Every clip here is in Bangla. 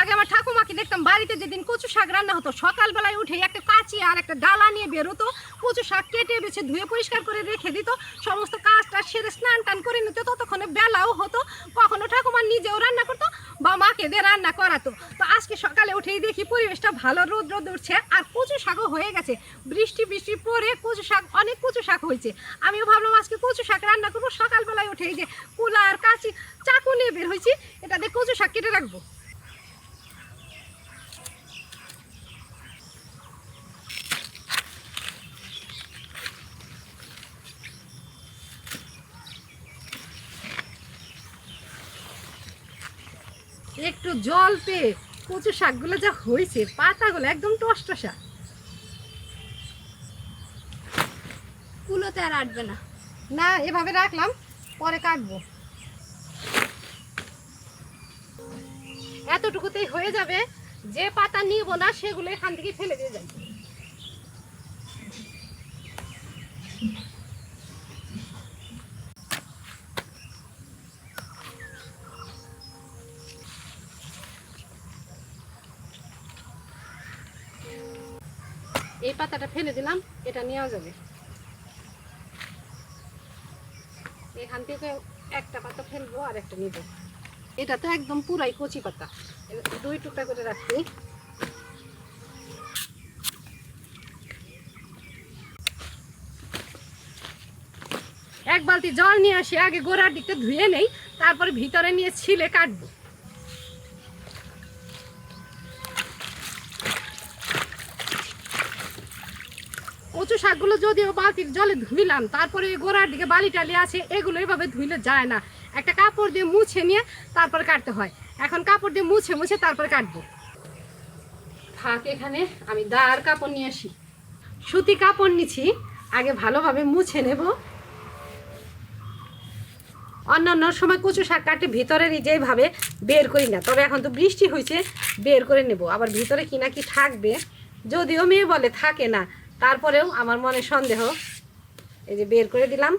আগে আমার ঠাকুমাকে দেখতাম, বাড়িতে যেদিন কচু শাক রান্না হতো, সকালবেলায় উঠে একটা কাঁচি আর একটা ডালা নিয়ে বেরোতো, কচু শাক কেটে বেছে ধুয়ে পরিষ্কার করে রেখে দিত, সমস্ত কাজটা সেরে স্নান টান করে নিত ততক্ষণে বেলাও হতো, কখনো ঠাকুমা নিজেও রান্না করতো বা মাকে দিয়ে রান্না করাতো। তো আজকে সকালে উঠেই দেখি পরিবেশটা ভালো, রোদ রোদ উঠছে আর কচু শাকও হয়ে গেছে। বৃষ্টি বৃষ্টি পরে কচু শাক, অনেক কচু শাক হয়েছে। আমিও ভাবলাম আজকে কচু শাক রান্না করব, সকালবেলায় উঠে এই যে কুলা আর কাঁচি, চাকু নিয়ে বের হয়েছি এটা দিয়ে কচু শাক কেটে রাখব একটু জল পেয়ে কচু শাকগুলো যা হয়েছে পাতাগুলো একদম টসটসা কুলোতে আর আটবে না। না এভাবে রাখলাম পরে কাটবো। এতটুকুতেই হয়ে যাবে যে পাতা নিব না সেগুলো এখান থেকে ফেলে দিয়ে যাই। এই পাতাটা ফেলে দিলাম, এটা নেওয়া যাবে। এখান থেকে একটা পাতা ফেলব আর একটা নিব। এটা তো একদম পুরাই কচি পাতা। দুই টুকরা করে রাখছি। এক বালতি জল নিয়ে আসি, আগে গোড়ার দিকটা ধুয়ে নেই, তারপরে ভিতরে নিয়ে ছিলে কাটবো কচু শাকগুলো যদিও বালতির জলে ধুইলাম, তারপরে গোড়ার দিকে বালি টালি আছে, এগুলো এইভাবে ধুইলে যায় না। একটা কাপড় দিয়ে মুছে নিয়ে তারপর কাটতে হয়। এখন কাপড় দিয়ে মুছে মুছে তারপরে কাটবো। থাক, এখানে আমি দাঁড় কাপড় নিয়ে আসি। সুতি কাপড় নিছি, আগে ভালোভাবে মুছে নেব। অন্যান্য সময় কচু শাক কাটে, ভিতরে যেভাবে বের করি না, তবে এখন তো বৃষ্টি হয়েছে, বের করে নেব। আবার ভিতরে কি না কি থাকবে, যদিও মেয়ে বলে থাকে না তারপরেও আমার মনে সন্দেহ। এই যে বের করে দিলাম।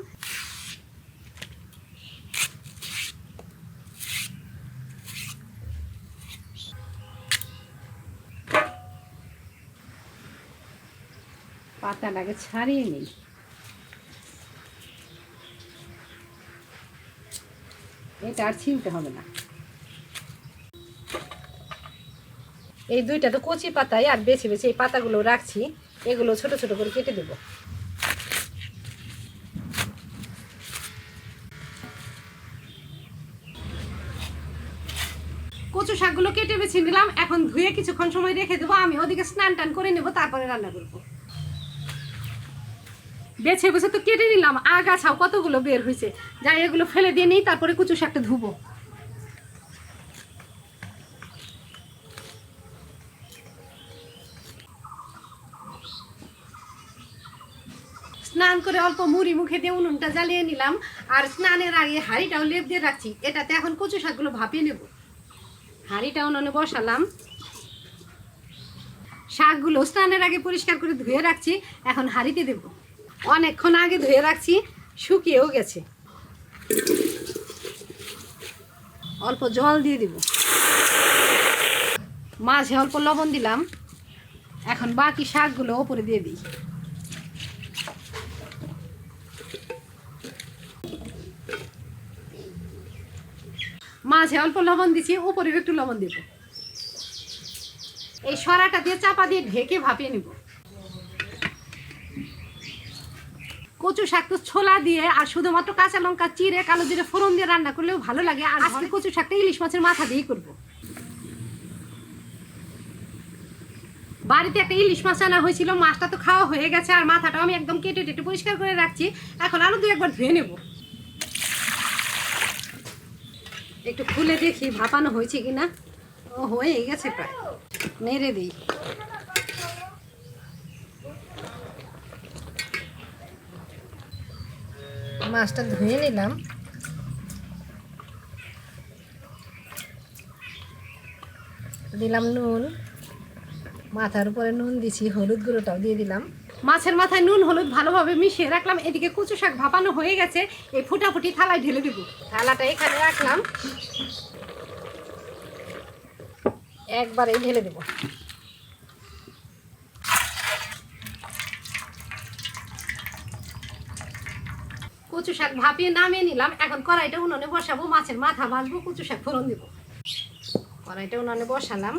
পাতাটাকে ছাড়িয়ে নিই। এটা আর ছিলতে হবে না। এই দুইটা তো কচি পাতায় আর বেছে বেছে এই পাতাগুলো রাখছি। এগুলো ছোট ছোট করে কেটে দেবো। কচু শাকগুলো কেটে বেছে নিলাম, এখন ধুয়ে কিছুক্ষণ সময় রেখে দেবো। আমি ওদিকে স্নান টান করে নেব, তারপরে রান্না করব। বেছে বেছে তো কেটে নিলাম, আগাছাও কতগুলো বের হয়েছে। যাই এগুলো ফেলে দিয়ে নিই, তারপরে কচু শাকটা ধুবো। স্নান করে অল্প মুড়ি মুখে দিয়ে উনুনটা জ্বালিয়ে নিলাম। আর স্নানের আগে হাঁড়িটাও লেপ দিয়ে রাখছি। এটাতে এখন কচু শাকগুলো ভাপিয়ে নেব। হাঁড়িটা উনুনে বসালাম। শাকগুলো স্নানের আগে পরিষ্কার করে ধুয়ে রাখছি। এখন হাঁড়িতে দেব। অনেকক্ষণ আগে ধুয়ে রাখছি, শুকিয়েও গেছে। অল্প জল দিয়ে দিব। মাঝে অল্প লবণ দিলাম। এখন বাকি শাকগুলো ওপরে দিয়ে দিই। মাঝে অল্প লবণ দিচ্ছি উপরে একটু লবণ দেব। এই সরাটা দিয়ে চাপা দিয়ে ঢেকে ভাপিয়ে নিব। কচু শাক তো ছোলা দিয়ে আর শুধুমাত্র কাঁচা লঙ্কা চিড়ে কালো জিরে ফোড়ন দিয়ে রান্না করলেও ভালো লাগে। আর আজকে কচু শাকটা ইলিশ মাছের মাথা দিয়েই করব। বাড়িতে একটা ইলিশ মাছ আনা হয়েছিল মাছটা তো খাওয়া হয়ে গেছে আর মাথাটাও আমি একদম কেটে টেটে পরিষ্কার করে রাখছি। এখন আরও দু একবার ধুয়ে নেব। একটু খুলে দেখি ভাপানো হয়েছে কিনা। ও হয়ে গেছে প্রায়। নেড়ে দিই। মাছটা ধুয়ে নিলাম। দিলাম নুন। মাথার উপরে নুন দিছি, হলুদ গুঁড়োটাও দিয়ে দিলাম। মাছের মাথায় নুন, হলুদ ভালোভাবে মিশিয়ে রাখলাম। এদিকে কুচু শাক ভাপানো হয়ে গেছে। এই ফুটাফুটি থালায় ঢেলে দেবো। থালাটা এখানে রাখলাম। একবারে ঢেলে দেবো। কচু শাক ভাপিয়ে নামিয়ে নিলাম। এখন কড়াইটা উনুনে বসাবো। মাছের মাথা ভাজবো, কচু শাক ফোড়ন দেবো। কড়াইটা উনুনে বসালাম।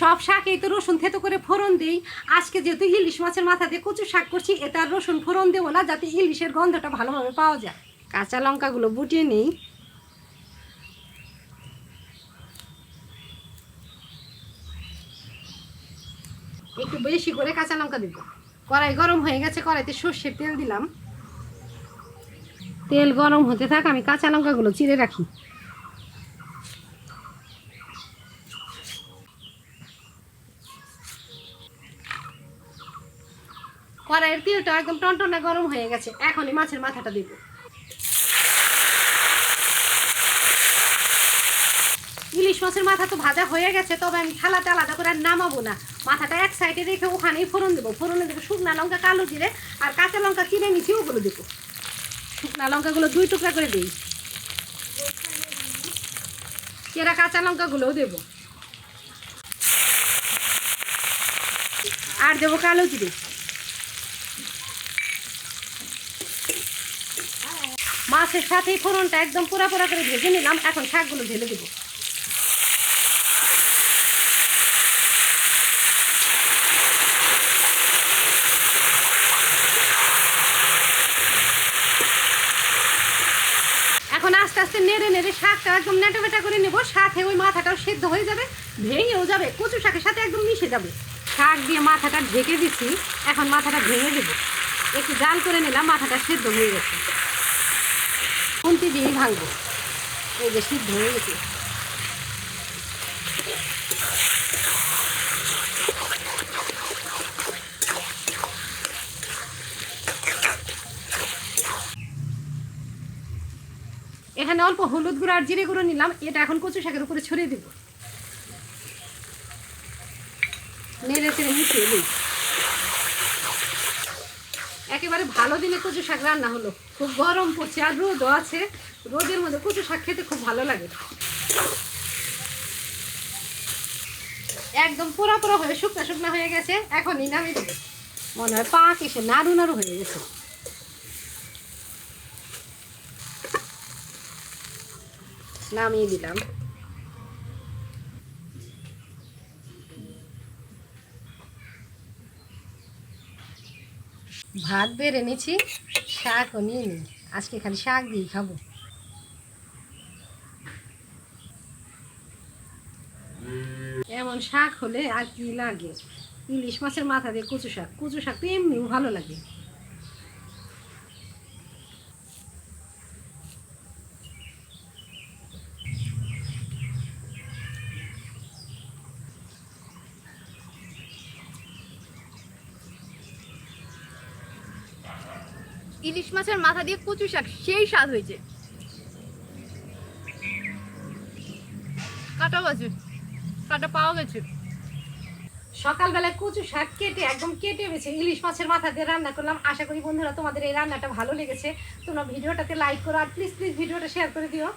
সব শাকেই তো রসুন থেতো করে ফোড়ন দিই। আজকে যেহেতু ইলিশ মাছের মাথা দিয়ে কচু শাক করছি আর রসুন ফোড়ন দেবো না, যাতে ইলিশের গন্ধটা ভালোভাবে পাওয়া যায়। কাঁচা লঙ্কাগুলো বুটিয়ে নিই। একটু বেশি করে কাঁচা লঙ্কা দিব। কড়াই গরম হয়ে গেছে, কড়াইতে সর্ষের তেল দিলাম। তেল গরম হতে থাক, আমি কাঁচা লঙ্কাগুলো চিড়ে রাখি। কড়াইয়ের তেলটা একদম টনটনে গরম হয়ে গেছে। এখনই মাছের মাথাটা দিব। ইলিশ মাছের মাথা তো ভাজা হয়ে গেছে, তবে আমি থালাতে আলাদা করে আর নামাবো না। মাথাটা এক সাইডে রেখে ওখানেই ফোড়ন দেবো। ফোড়নে দেবো শুকনা লঙ্কা, কালো জিরে আর কাঁচা লঙ্কা কিনে নিচ্ছি ওগুলো দেবো। শুকনা লঙ্কাগুলো দুই টুকরা করে দিই। কেরা কাঁচা লঙ্কাগুলোও দেবো। আর দেবো কালো জিরে। মাছের সাথে ফোড়নটা একদম পোড়া পোড়া করে ভেজে নিলাম, এখন শাকগুলো ঢেলে দেবো। এখন আস্তে আস্তে নেড়ে নেড়ে শাকটা একদম নেটা বেটা করে নেব, সাথে ওই মাথাটাও সেদ্ধ হয়ে যাবে, ভেঙেও যাবে, কচু শাকের সাথে একদম মিশে যাবে। শাক দিয়ে মাথাটা ঢেকে দিচ্ছি এখন মাথাটা ভেঙে দেবো। একটু জাল করে নিলাম, মাথাটা সেদ্ধ হয়ে গেছে। খুন্তি দিয়েই ভাঙবো। এই সিদ্ধ হয়ে গেছে। এখানে অল্প হলুদ গুঁড়ো আর জিরে গুঁড়ো নিলাম। এটা এখন কচু শাকের উপরে ছড়িয়ে দেব। নেড়ে চেড়ে মিশিয়ে দিই। একেবারে ভালো দিনে কচু শাক রান্না হলো। খুব গরম পড়ছে, আর রোদও আছে। রোদের মধ্যে কচু শাক খেতে খুব ভালো লাগে। একদম পোড়া পোড়া হয়ে, শুকনা শুকনা হয়ে গেছে। এখনই নামিয়ে দেবে। মনে হয় পাক এসে নাড়ু নাড়ু হয়ে গেছে। নামিয়ে দিলাম। ভাত বেড়ে নিয়েছি, শাকও নিয়ে নিই। আজকে খালি শাক দিয়ে খাব। এমন শাক হলে আর কি লাগে? ইলিশ মাছের মাথা দিয়ে কচু শাক কচু শাক তো এমনিও ভালো লাগে। ইলিশ মাছের মাথা দিয়ে কচু শাক, সেই স্বাদ হয়েছে। কাটা গেছে, কাটা পাওয়া গেছে। সকালবেলায় কচু শাক কেটে, একদম কেটে বেছে ইলিশ মাছের মাথা দিয়ে রান্না করলাম। আশা করি বন্ধুরা তোমাদের এই রান্নাটা ভালো লেগেছে। তোমরা ভিডিওটাতে লাইক করো আর প্লিজ প্লিজ ভিডিওটা শেয়ার করে দিও।